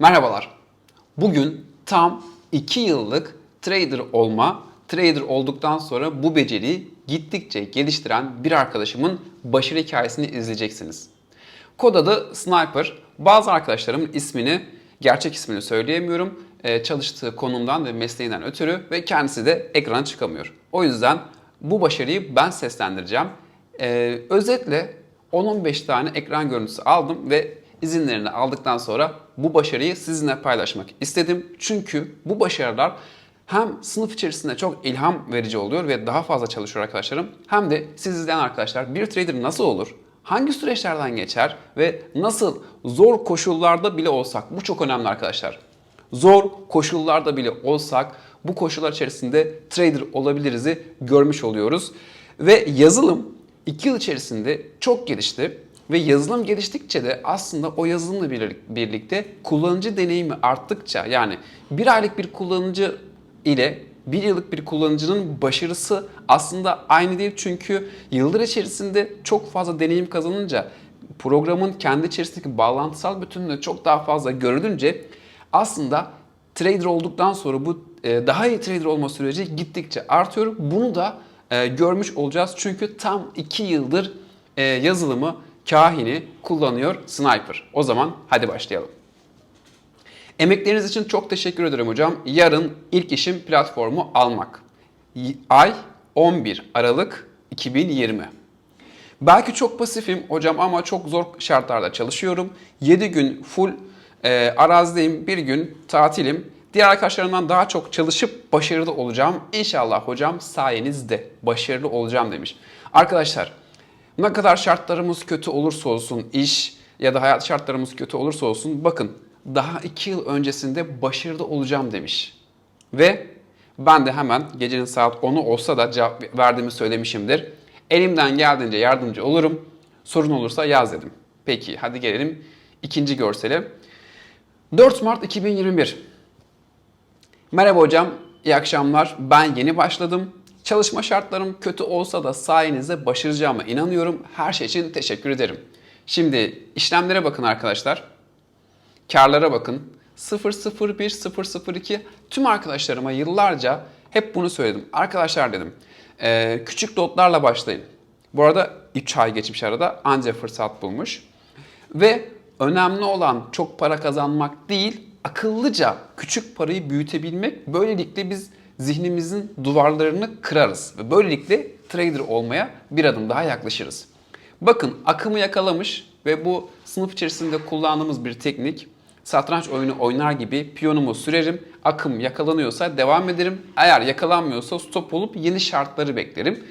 Merhabalar. Bugün tam 2 yıllık trader olma, trader olduktan sonra bu beceriyi gittikçe geliştiren bir arkadaşımın başarı hikayesini izleyeceksiniz. Kod adı Sniper. Bazı arkadaşlarımın ismini, gerçek ismini söyleyemiyorum. Ee, çalıştığı konumdan ve mesleğinden ötürü ve kendisi de ekrana çıkamıyor. O yüzden bu başarıyı ben seslendireceğim. Ee, özetle 10-15 tane ekran görüntüsü aldım ve izinlerini aldıktan sonra bu başarıyı sizinle paylaşmak istedim. Çünkü bu başarılar hem sınıf içerisinde çok ilham verici oluyor ve daha fazla çalışıyor arkadaşlarım. Hem de siz izleyen arkadaşlar bir trader nasıl olur? Hangi süreçlerden geçer ve nasıl zor koşullarda bile olsak bu çok önemli arkadaşlar. Zor koşullarda bile olsak bu koşullar içerisinde trader olabiliriz'i görmüş oluyoruz. Ve yazılım 2 yıl içerisinde çok gelişti ve yazılım geliştikçe de aslında o yazılımla birlikte kullanıcı deneyimi arttıkça yani bir aylık bir kullanıcı ile bir yıllık bir kullanıcının başarısı aslında aynı değil çünkü yıllar içerisinde çok fazla deneyim kazanınca programın kendi içerisindeki bağlantısal bütünlüğü çok daha fazla görülünce aslında trader olduktan sonra bu e, daha iyi trader olma süreci gittikçe artıyor. Bunu da e, görmüş olacağız çünkü tam 2 yıldır e, yazılımı kahini kullanıyor Sniper. O zaman hadi başlayalım. Emekleriniz için çok teşekkür ederim hocam. Yarın ilk işim platformu almak. Ay 11 Aralık 2020. Belki çok pasifim hocam ama çok zor şartlarda çalışıyorum. 7 gün full e, arazideyim, bir gün tatilim. Diğer arkadaşlarımdan daha çok çalışıp başarılı olacağım. İnşallah hocam sayenizde başarılı olacağım demiş. Arkadaşlar ne kadar şartlarımız kötü olursa olsun, iş ya da hayat şartlarımız kötü olursa olsun bakın daha 2 yıl öncesinde başarılı olacağım demiş. Ve ben de hemen gecenin saat 10'u olsa da cevap verdiğimi söylemişimdir. Elimden geldiğince yardımcı olurum. Sorun olursa yaz dedim. Peki hadi gelelim ikinci görsele. 4 Mart 2021. Merhaba hocam, iyi akşamlar. Ben yeni başladım. Çalışma şartlarım kötü olsa da sayenizde başaracağıma inanıyorum. Her şey için teşekkür ederim. Şimdi işlemlere bakın arkadaşlar. Karlara bakın. 001, 002 tüm arkadaşlarıma yıllarca hep bunu söyledim. Arkadaşlar dedim e, küçük lotlarla başlayın. Bu arada 3 ay geçmiş arada anca fırsat bulmuş. Ve önemli olan çok para kazanmak değil, akıllıca küçük parayı büyütebilmek. Böylelikle biz zihnimizin duvarlarını kırarız. Ve böylelikle trader olmaya bir adım daha yaklaşırız. Bakın akımı yakalamış ve bu sınıf içerisinde kullandığımız bir teknik. Satranç oyunu oynar gibi piyonumu sürerim. Akım yakalanıyorsa devam ederim. Eğer yakalanmıyorsa stop olup yeni şartları beklerim.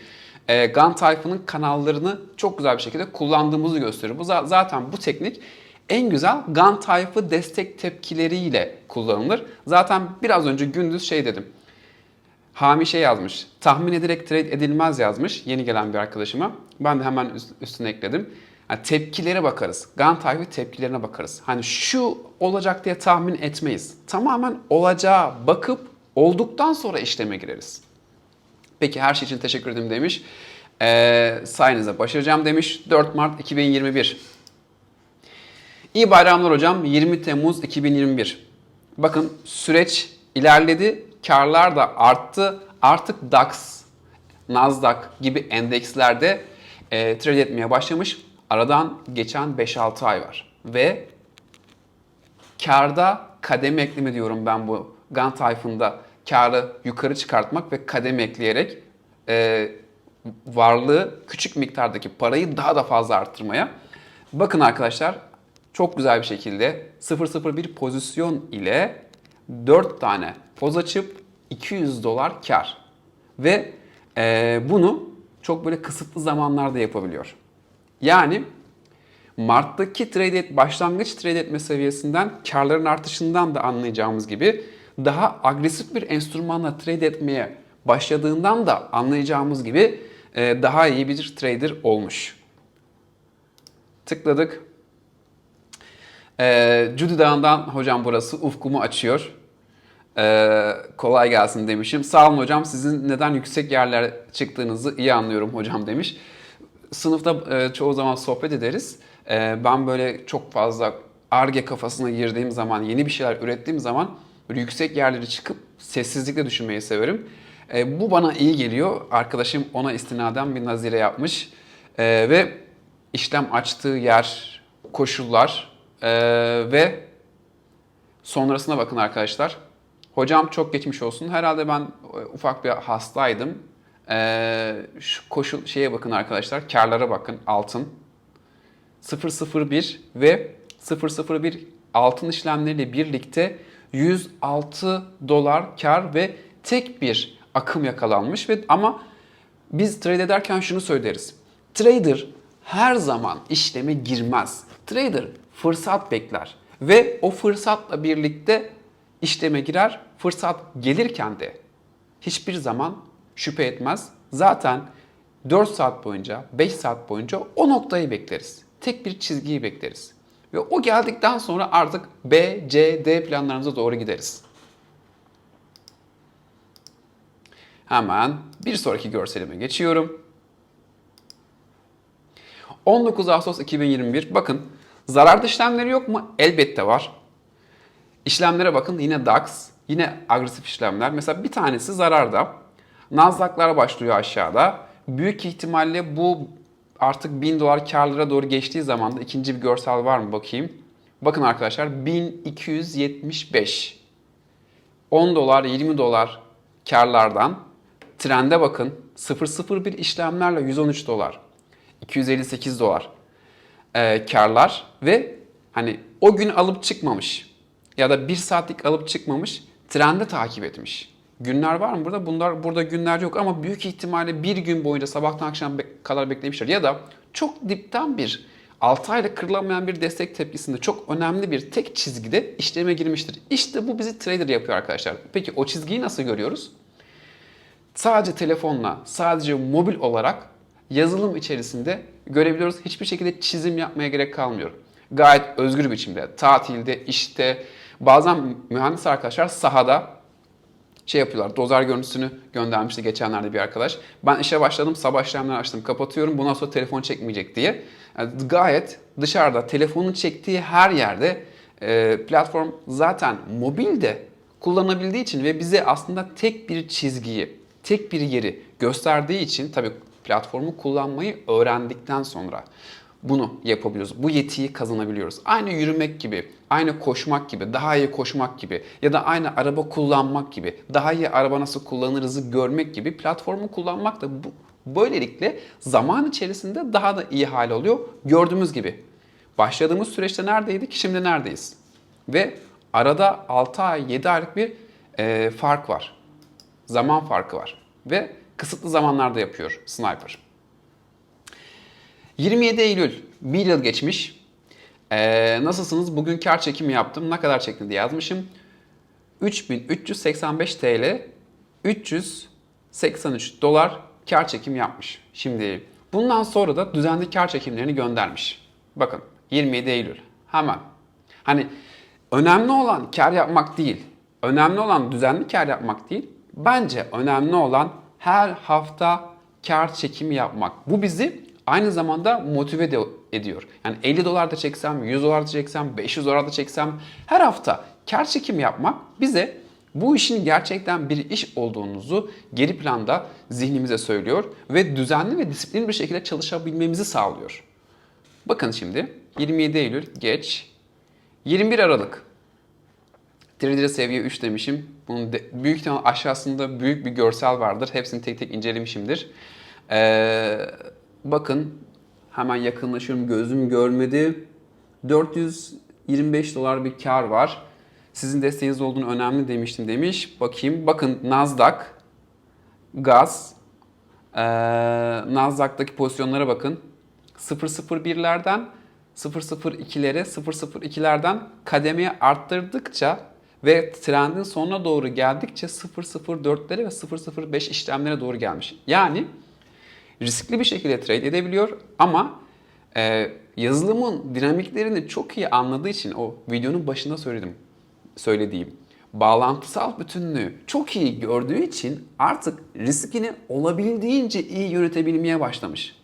E, Gun Typhoon'un kanallarını çok güzel bir şekilde kullandığımızı gösteriyor. Bu za- zaten bu teknik en güzel Gun Typhoon destek tepkileriyle kullanılır. Zaten biraz önce gündüz şey dedim. Hami şey yazmış. Tahmin ederek trade edilmez yazmış yeni gelen bir arkadaşıma. Ben de hemen üst- üstüne ekledim. Yani tepkilere bakarız. Gun type'ı tepkilerine bakarız. Hani şu olacak diye tahmin etmeyiz. Tamamen olacağı bakıp olduktan sonra işleme gireriz. Peki her şey için teşekkür ederim demiş. Ee, sayenizde başaracağım demiş. 4 Mart 2021. İyi bayramlar hocam. 20 Temmuz 2021. Bakın süreç ilerledi. Karlar da arttı. Artık DAX, Nasdaq gibi endekslerde e, trade etmeye başlamış. Aradan geçen 5-6 ay var. Ve karda kademe ekleme diyorum ben bu Gun Typhoon'da karı yukarı çıkartmak ve kademe ekleyerek e, varlığı küçük miktardaki parayı daha da fazla arttırmaya. Bakın arkadaşlar çok güzel bir şekilde 001 pozisyon ile 4 tane poz açıp 200 dolar kar. Ve e, bunu çok böyle kısıtlı zamanlarda yapabiliyor. Yani Mart'taki trade et, başlangıç trade etme seviyesinden karların artışından da anlayacağımız gibi daha agresif bir enstrümanla trade etmeye başladığından da anlayacağımız gibi e, daha iyi bir trader olmuş. Tıkladık. Ee, Judy Dağı'ndan hocam burası ufkumu açıyor. Ee, kolay gelsin demişim. Sağ olun hocam sizin neden yüksek yerler çıktığınızı iyi anlıyorum hocam demiş. Sınıfta e, çoğu zaman sohbet ederiz. E, ben böyle çok fazla ARGE kafasına girdiğim zaman, yeni bir şeyler ürettiğim zaman böyle yüksek yerlere çıkıp sessizlikle düşünmeyi severim. E, bu bana iyi geliyor. Arkadaşım ona istinaden bir nazire yapmış. E, ve işlem açtığı yer, koşullar e, ve sonrasına bakın arkadaşlar. Hocam çok geçmiş olsun. Herhalde ben e, ufak bir hastaydım. E, şu koşul şeye bakın arkadaşlar. Karlara bakın. Altın. 001 ve 001 altın işlemleriyle birlikte 106 dolar kar ve tek bir akım yakalanmış ve ama biz trade ederken şunu söyleriz. Trader her zaman işleme girmez. Trader fırsat bekler ve o fırsatla birlikte işleme girer. Fırsat gelirken de hiçbir zaman şüphe etmez. Zaten 4 saat boyunca, 5 saat boyunca o noktayı bekleriz. Tek bir çizgiyi bekleriz. Ve o geldikten sonra artık B, C, D planlarımıza doğru gideriz. Hemen bir sonraki görselime geçiyorum. 19 Ağustos 2021. Bakın zararlı işlemleri yok mu? Elbette var. İşlemlere bakın yine DAX, yine agresif işlemler. Mesela bir tanesi zararda. Nasdaq'lar başlıyor aşağıda. Büyük ihtimalle bu artık 1000 dolar karlara doğru geçtiği zaman da ikinci bir görsel var mı bakayım. Bakın arkadaşlar 1275. 10 dolar 20 dolar karlardan trende bakın 001 işlemlerle 113 dolar. 258 dolar e, karlar ve hani o gün alıp çıkmamış ya da bir saatlik alıp çıkmamış trende takip etmiş. Günler var mı burada? Bunlar burada günler yok ama büyük ihtimalle bir gün boyunca sabahtan akşam kadar beklemişler. Ya da çok dipten bir 6 ayda kırılamayan bir destek tepkisinde çok önemli bir tek çizgide işleme girmiştir. İşte bu bizi trader yapıyor arkadaşlar. Peki o çizgiyi nasıl görüyoruz? Sadece telefonla, sadece mobil olarak yazılım içerisinde görebiliyoruz. Hiçbir şekilde çizim yapmaya gerek kalmıyor. Gayet özgür biçimde, tatilde, işte, bazen mühendis arkadaşlar sahada şey yapıyorlar. Dozer görüntüsünü göndermişti geçenlerde bir arkadaş. Ben işe başladım, sabah işlemleri açtım, kapatıyorum. Bundan sonra telefon çekmeyecek diye. Yani gayet dışarıda telefonun çektiği her yerde e, platform zaten mobilde kullanabildiği için ve bize aslında tek bir çizgiyi, tek bir yeri gösterdiği için tabii platformu kullanmayı öğrendikten sonra bunu yapabiliyoruz. Bu yetiyi kazanabiliyoruz. Aynı yürümek gibi, aynı koşmak gibi, daha iyi koşmak gibi ya da aynı araba kullanmak gibi, daha iyi araba nasıl kullanırızı görmek gibi platformu kullanmak da bu, böylelikle zaman içerisinde daha da iyi hale oluyor. Gördüğümüz gibi başladığımız süreçte neredeydik, şimdi neredeyiz? Ve arada 6 ay, 7 aylık bir e, fark var. Zaman farkı var. Ve kısıtlı zamanlarda yapıyor Sniper. 27 Eylül, bir yıl geçmiş. Ee, nasılsınız? Bugün kar çekimi yaptım. Ne kadar çektim diye yazmışım. 3385 TL, 383 dolar kar çekim yapmış. Şimdi bundan sonra da düzenli kar çekimlerini göndermiş. Bakın 27 Eylül. Hemen. Hani önemli olan kar yapmak değil. Önemli olan düzenli kar yapmak değil. Bence önemli olan her hafta kar çekimi yapmak. Bu bizi aynı zamanda motive de ediyor. Yani 50 dolar da çeksem, 100 dolar da çeksem, 500 dolar da çeksem her hafta kar çekimi yapmak bize bu işin gerçekten bir iş olduğunuzu geri planda zihnimize söylüyor ve düzenli ve disiplinli bir şekilde çalışabilmemizi sağlıyor. Bakın şimdi 27 Eylül geç 21 Aralık Trader seviye 3 demişim. Bunun de, büyük ihtimal aşağısında büyük bir görsel vardır. Hepsini tek tek incelemişimdir. Ee, bakın hemen yakınlaşıyorum. Gözüm görmedi. 425 dolar bir kar var. Sizin desteğiniz olduğunu önemli demiştim demiş. Bakayım. Bakın Nasdaq, gaz, ee, Nasdaq'taki pozisyonlara bakın. 001'lerden 002'lere 002'lerden kademeye arttırdıkça ve trendin sonuna doğru geldikçe 004'lere ve 005 işlemlere doğru gelmiş. Yani riskli bir şekilde trade edebiliyor ama e, yazılımın dinamiklerini çok iyi anladığı için o videonun başında söyledim söylediğim bağlantısal bütünlüğü çok iyi gördüğü için artık riskini olabildiğince iyi yönetebilmeye başlamış.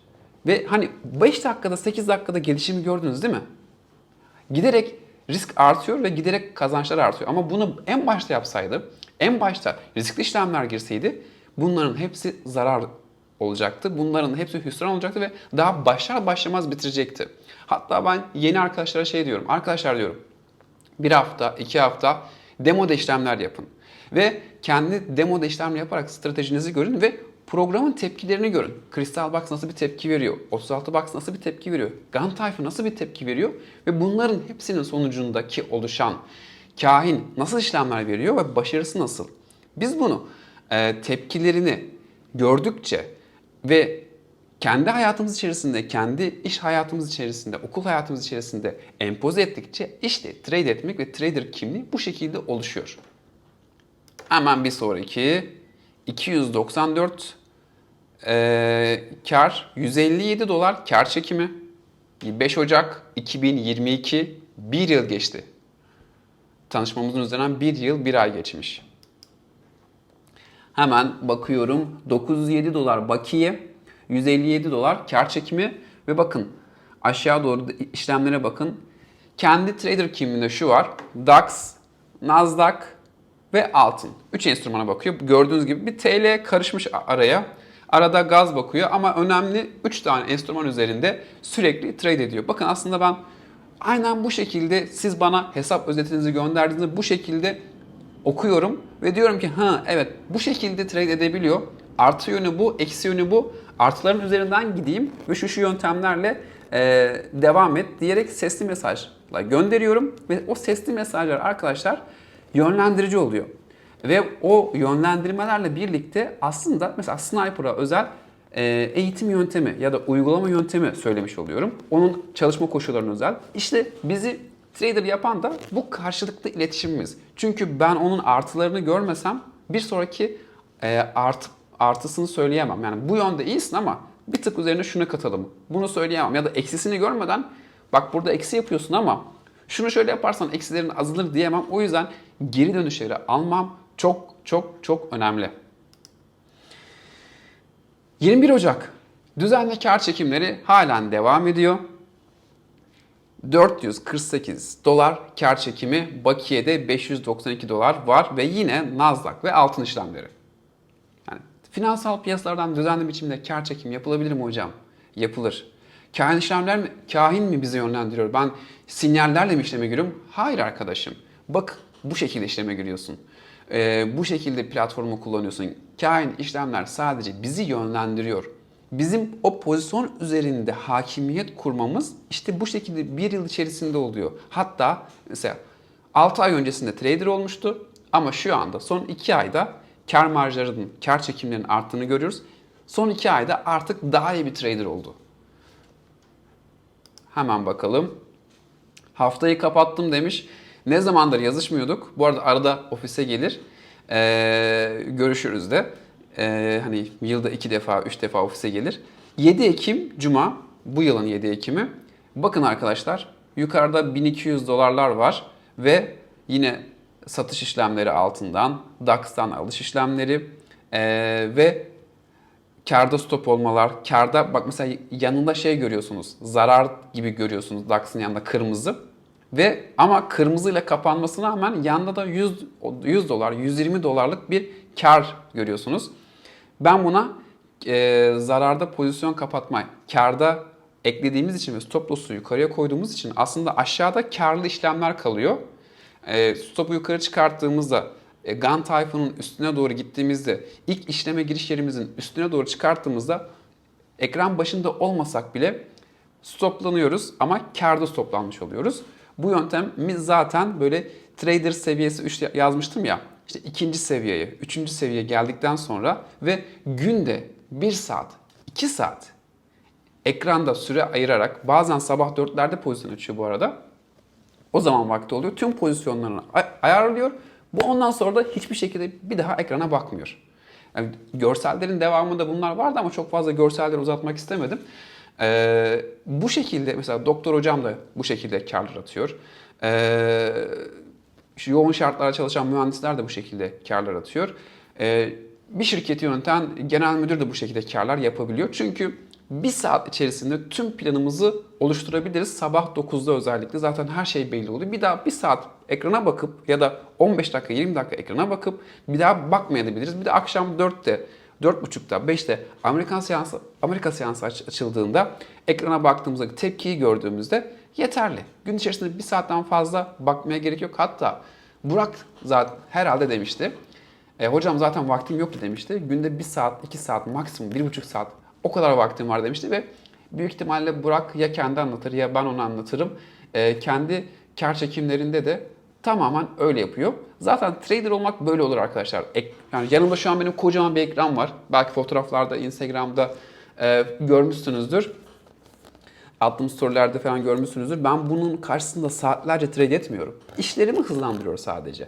Ve hani 5 dakikada 8 dakikada gelişimi gördünüz değil mi? Giderek risk artıyor ve giderek kazançlar artıyor. Ama bunu en başta yapsaydı, en başta riskli işlemler girseydi bunların hepsi zarar olacaktı. Bunların hepsi hüsran olacaktı ve daha başlar başlamaz bitirecekti. Hatta ben yeni arkadaşlara şey diyorum. Arkadaşlar diyorum bir hafta, iki hafta demo işlemler yapın. Ve kendi demo işlemler yaparak stratejinizi görün ve programın tepkilerini görün. Crystal Box nasıl bir tepki veriyor? 36 Box nasıl bir tepki veriyor? Gun Typhoon nasıl bir tepki veriyor? Ve bunların hepsinin sonucundaki oluşan kahin nasıl işlemler veriyor ve başarısı nasıl? Biz bunu e, tepkilerini gördükçe ve kendi hayatımız içerisinde, kendi iş hayatımız içerisinde, okul hayatımız içerisinde empoze ettikçe işte trade etmek ve trader kimliği bu şekilde oluşuyor. Hemen bir sonraki 294 e, kar 157 dolar kar çekimi 5 Ocak 2022 bir yıl geçti. Tanışmamızın üzerinden bir yıl bir ay geçmiş. Hemen bakıyorum 907 dolar bakiye 157 dolar kar çekimi ve bakın aşağı doğru işlemlere bakın. Kendi trader kimliğinde şu var. DAX, Nasdaq ve altın. 3 enstrümana bakıyor. Gördüğünüz gibi bir TL karışmış araya. Arada gaz bakıyor ama önemli 3 tane enstrüman üzerinde sürekli trade ediyor. Bakın aslında ben aynen bu şekilde siz bana hesap özetinizi gönderdiğinizde bu şekilde okuyorum ve diyorum ki ha evet bu şekilde trade edebiliyor. Artı yönü bu, eksi yönü bu. Artıların üzerinden gideyim ve şu şu yöntemlerle e, devam et diyerek sesli mesajla gönderiyorum ve o sesli mesajlar arkadaşlar yönlendirici oluyor. Ve o yönlendirmelerle birlikte aslında mesela Sniper'a özel e, eğitim yöntemi ya da uygulama yöntemi söylemiş oluyorum. Onun çalışma koşullarına özel. İşte bizi trader yapan da bu karşılıklı iletişimimiz. Çünkü ben onun artılarını görmesem bir sonraki e, artı, artısını söyleyemem. Yani bu yönde iyisin ama bir tık üzerine şunu katalım. Bunu söyleyemem. Ya da eksisini görmeden bak burada eksi yapıyorsun ama şunu şöyle yaparsan eksilerin azalır diyemem. O yüzden geri dönüşleri almam çok çok çok önemli. 21 Ocak. Düzenli kar çekimleri halen devam ediyor. 448 dolar kar çekimi, Bakiye'de 592 dolar var ve yine Nasdaq ve altın işlemleri. Yani finansal piyasalardan düzenli biçimde kar çekim yapılabilir mi hocam? Yapılır. Kahin işlemler mi, kahin mi bizi yönlendiriyor? Ben sinyallerle mi işleme giriyorum? Hayır arkadaşım. Bak bu şekilde işleme giriyorsun. Ee, bu şekilde platformu kullanıyorsun. Kahin işlemler sadece bizi yönlendiriyor. Bizim o pozisyon üzerinde hakimiyet kurmamız işte bu şekilde bir yıl içerisinde oluyor. Hatta mesela 6 ay öncesinde trader olmuştu ama şu anda son 2 ayda kar marjlarının, kar çekimlerinin arttığını görüyoruz. Son 2 ayda artık daha iyi bir trader oldu. Hemen bakalım. Haftayı kapattım demiş. Ne zamandır yazışmıyorduk. Bu arada arada ofise gelir. Ee, görüşürüz de. Ee, hani yılda iki defa, üç defa ofise gelir. 7 Ekim Cuma, bu yılın 7 Ekim'i. Bakın arkadaşlar, yukarıda 1200 dolarlar var ve yine satış işlemleri altından, DAX'tan alış işlemleri ee, ve karda stop olmalar, karda bak mesela yanında şey görüyorsunuz, zarar gibi görüyorsunuz DAX'ın yanında kırmızı. Ve ama kırmızıyla kapanmasına rağmen yanında da 100, 100 dolar, 120 dolarlık bir kar görüyorsunuz. Ben buna e, zararda pozisyon kapatma, karda eklediğimiz için ve stop loss'u yukarıya koyduğumuz için aslında aşağıda karlı işlemler kalıyor. E, stop'u yukarı çıkarttığımızda e, Gun Typhoon'un üstüne doğru gittiğimizde ilk işleme giriş yerimizin üstüne doğru çıkarttığımızda ekran başında olmasak bile stoplanıyoruz ama karda stoplanmış oluyoruz. Bu yöntemimiz zaten böyle trader seviyesi 3 yazmıştım ya. İşte ikinci seviyeye, üçüncü seviyeye geldikten sonra ve günde 1 saat, 2 saat ekranda süre ayırarak bazen sabah 4'lerde pozisyon açıyor bu arada. O zaman vakti oluyor. Tüm pozisyonlarını ay- ayarlıyor. Bu ondan sonra da hiçbir şekilde bir daha ekrana bakmıyor. Yani görsellerin devamında bunlar vardı ama çok fazla görselleri uzatmak istemedim. Ee, bu şekilde mesela doktor hocam da bu şekilde karlar atıyor. Ee, yoğun şartlarda çalışan mühendisler de bu şekilde karlar atıyor. Ee, bir şirketi yöneten genel müdür de bu şekilde karlar yapabiliyor. Çünkü bir saat içerisinde tüm planımızı oluşturabiliriz. Sabah 9'da özellikle zaten her şey belli oluyor. Bir daha bir saat ekrana bakıp ya da 15 dakika 20 dakika ekrana bakıp bir daha bakmayabiliriz. Bir de akşam 4'te 4.30'da 5'te Amerikan seansı Amerika seansı aç- açıldığında ekrana baktığımızda tepkiyi gördüğümüzde yeterli. Gün içerisinde bir saatten fazla bakmaya gerek yok. Hatta Burak zaten herhalde demişti. E, hocam zaten vaktim yoktu demişti. Günde bir saat, iki saat, maksimum bir buçuk saat o kadar vaktim var demişti ve büyük ihtimalle Burak ya kendi anlatır ya ben onu anlatırım. E, kendi kar çekimlerinde de tamamen öyle yapıyor. Zaten trader olmak böyle olur arkadaşlar. Ek, yani yanımda şu an benim kocaman bir ekran var. Belki fotoğraflarda, Instagram'da e, görmüşsünüzdür attığım storylerde falan görmüşsünüzdür. Ben bunun karşısında saatlerce trade etmiyorum. İşlerimi hızlandırıyor sadece.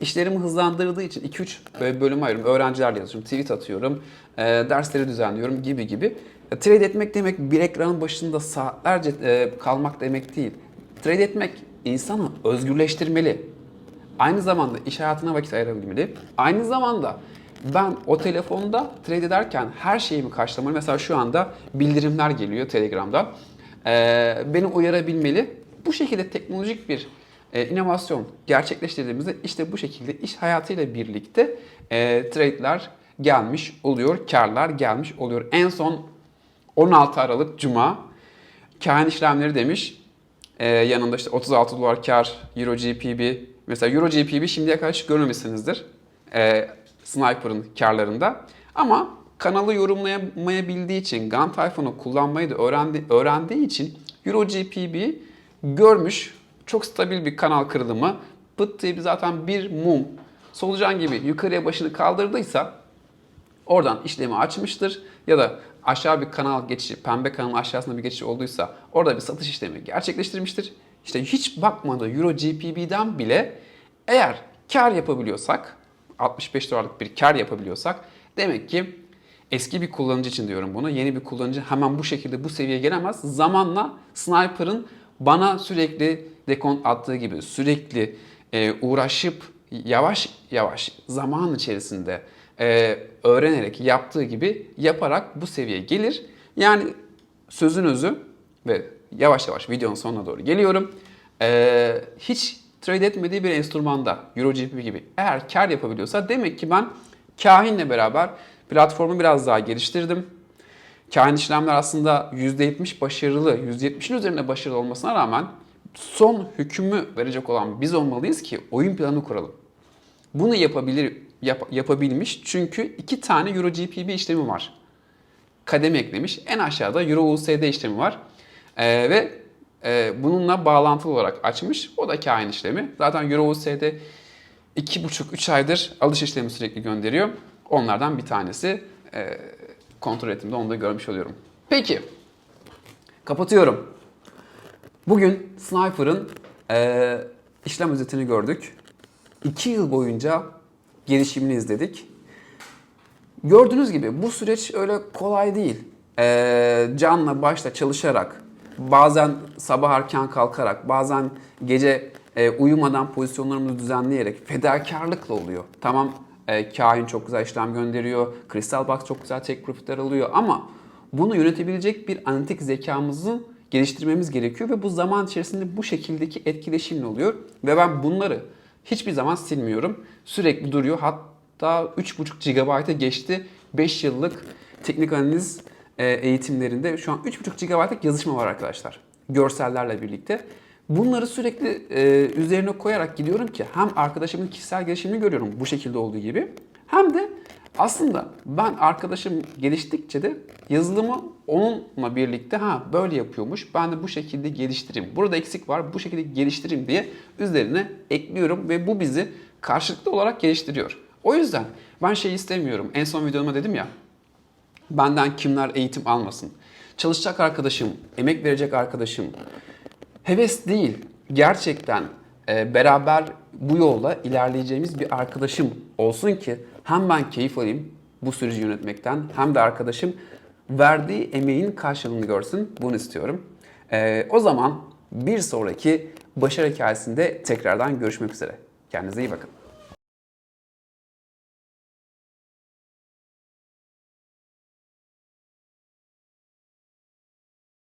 İşlerimi hızlandırdığı için 2-3 böyle bölüm ayırıyorum. Öğrencilerle yazıyorum, tweet atıyorum, e, dersleri düzenliyorum gibi gibi. E, Trade etmek demek bir ekranın başında saatlerce e, kalmak demek değil. Trade etmek insanı özgürleştirmeli. Aynı zamanda iş hayatına vakit ayırabilmeli. Aynı zamanda ben o telefonda trade ederken her şeyimi karşılamalı. Mesela şu anda bildirimler geliyor Telegram'da. Ee, beni uyarabilmeli. Bu şekilde teknolojik bir e, inovasyon gerçekleştirdiğimizde işte bu şekilde iş hayatıyla birlikte e, trade'ler gelmiş oluyor, karlar gelmiş oluyor. En son 16 Aralık Cuma kain işlemleri demiş. Ee, yanında işte 36 dolar kar, Euro GPB. Mesela Euro GPB şimdiye kadar hiç görmemişsinizdir. Ee, Sniper'ın karlarında. Ama kanalı yorumlayamayabildiği için, GAN Typhoon'u kullanmayı da öğrendi, öğrendiği için Euro GPB görmüş. Çok stabil bir kanal kırılımı. Pıt diye zaten bir mum solucan gibi yukarıya başını kaldırdıysa Oradan işlemi açmıştır ya da aşağı bir kanal geçişi, pembe kanalın aşağısında bir geçiş olduysa orada bir satış işlemi gerçekleştirmiştir. İşte hiç bakmadığı Euro GPB'den bile eğer kar yapabiliyorsak, 65 dolarlık bir kar yapabiliyorsak demek ki eski bir kullanıcı için diyorum bunu. Yeni bir kullanıcı hemen bu şekilde bu seviyeye gelemez. Zamanla Sniper'ın bana sürekli dekont attığı gibi sürekli e, uğraşıp yavaş yavaş zaman içerisinde e, öğrenerek yaptığı gibi yaparak bu seviyeye gelir. Yani sözün özü ve yavaş yavaş videonun sonuna doğru geliyorum. E, hiç trade etmediği bir enstrümanda EuroGPP gibi eğer kar yapabiliyorsa demek ki ben kahinle beraber platformu biraz daha geliştirdim. Kahin işlemler aslında %70 başarılı, %70'in üzerinde başarılı olmasına rağmen son hükmü verecek olan biz olmalıyız ki oyun planı kuralım. Bunu yapabilir yap- yapabilmiş çünkü iki tane Euro GPB işlemi var. Kademe eklemiş. En aşağıda Euro USD işlemi var. Ee, ve e, bununla bağlantılı olarak açmış. O da kain işlemi. Zaten Euro USD 2,5-3 aydır alış işlemi sürekli gönderiyor. Onlardan bir tanesi. E, kontrol ettiğimde onu da görmüş oluyorum. Peki. Kapatıyorum. Bugün Sniper'ın e, işlem özetini gördük. 2 yıl boyunca gelişimini izledik. Gördüğünüz gibi bu süreç öyle kolay değil. Ee, canla başla çalışarak, bazen sabah erken kalkarak, bazen gece e, uyumadan pozisyonlarımızı düzenleyerek fedakarlıkla oluyor. Tamam e, kain çok güzel işlem gönderiyor, Crystal Box çok güzel tek profitler alıyor ama bunu yönetebilecek bir analitik zekamızı geliştirmemiz gerekiyor ve bu zaman içerisinde bu şekildeki etkileşimle oluyor. Ve ben bunları hiçbir zaman silmiyorum. Sürekli duruyor. Hatta 3,5 GB'a geçti. 5 yıllık teknik analiz e, eğitimlerinde şu an 3,5 GB'lık yazışma var arkadaşlar. Görsellerle birlikte. Bunları sürekli e, üzerine koyarak gidiyorum ki hem arkadaşımın kişisel gelişimini görüyorum bu şekilde olduğu gibi hem de aslında ben arkadaşım geliştikçe de yazılımı onunla birlikte ha böyle yapıyormuş. Ben de bu şekilde geliştireyim. Burada eksik var. Bu şekilde geliştireyim diye üzerine ekliyorum ve bu bizi karşılıklı olarak geliştiriyor. O yüzden ben şey istemiyorum. En son videoma dedim ya. Benden kimler eğitim almasın. Çalışacak arkadaşım, emek verecek arkadaşım. Heves değil, gerçekten e, beraber bu yolda ilerleyeceğimiz bir arkadaşım olsun ki hem ben keyif alayım bu süreci yönetmekten hem de arkadaşım verdiği emeğin karşılığını görsün. Bunu istiyorum. E, o zaman bir sonraki başarı hikayesinde tekrardan görüşmek üzere. Kendinize iyi bakın.